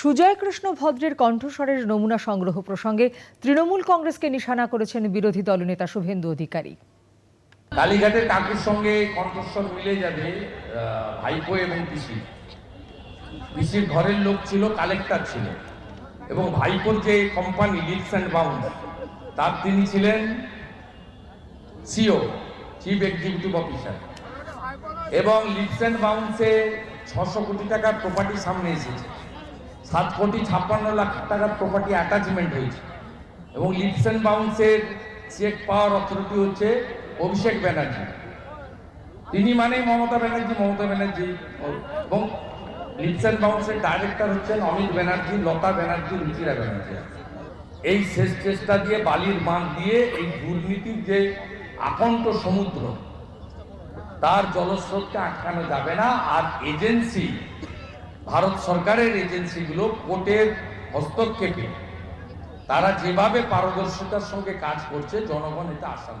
সুজয় কৃষ্ণ ভদ্রের কণ্ঠস্বরের নমুনা সংগ্রহ প্রসঙ্গে তৃণমূল কংগ্রেসকে নিশানা করেছেন বিরোধী দলনেতা শুভেন্দু অধিকারী। কালীঘাটের কাকুর সঙ্গে কণ্ঠস্বর মিলে যাবে ভাইপো এবং পিসি। পিসির ঘরের লোক ছিল, কালেক্টর ছিল এবং ভাইপোর যে কোম্পানি লিপস অ্যান্ড বাউন্ড তার তিনি ছিলেন সিও চিফ এক্সিকিউটিভ অফিসার এবং লিপস অ্যান্ড বাউন্সে ছশো কোটি টাকার প্রপার্টি সামনে এসেছে। সাত কোটি ছাপ্পান্ন লাখ টাকার প্রপার্টি অ্যাটাচমেন্ট হয়েছে। এবং লিপস অ্যান্ড বাউন্সের চেক পাওয়ার অথরিটি হচ্ছে অভিষেক ব্যানার্জি। তিনি মানে মমতা ব্যানার্জি মমতা ব্যানার্জি। এবং লিপস অ্যান্ড বাউন্সের ডাইরেক্টর হচ্ছেন অমিত ব্যানার্জি, লতা ব্যানার্জি, রুচিরা ব্যানার্জি। এই শেষ চেষ্টা দিয়ে, বালির বাঁধ দিয়ে এই দুর্নীতির যে আকণ্ঠ সমুদ্র, তার জলস্রোতকে আটকানো যাবে না। আর এজেন্সি ভারত সরকারের এজেন্সিগুলো কোর্টের হস্তক্ষেপে। তারা যেভাবে পারদর্শিতার সঙ্গে কাজ করছে জনগণ এটা আশা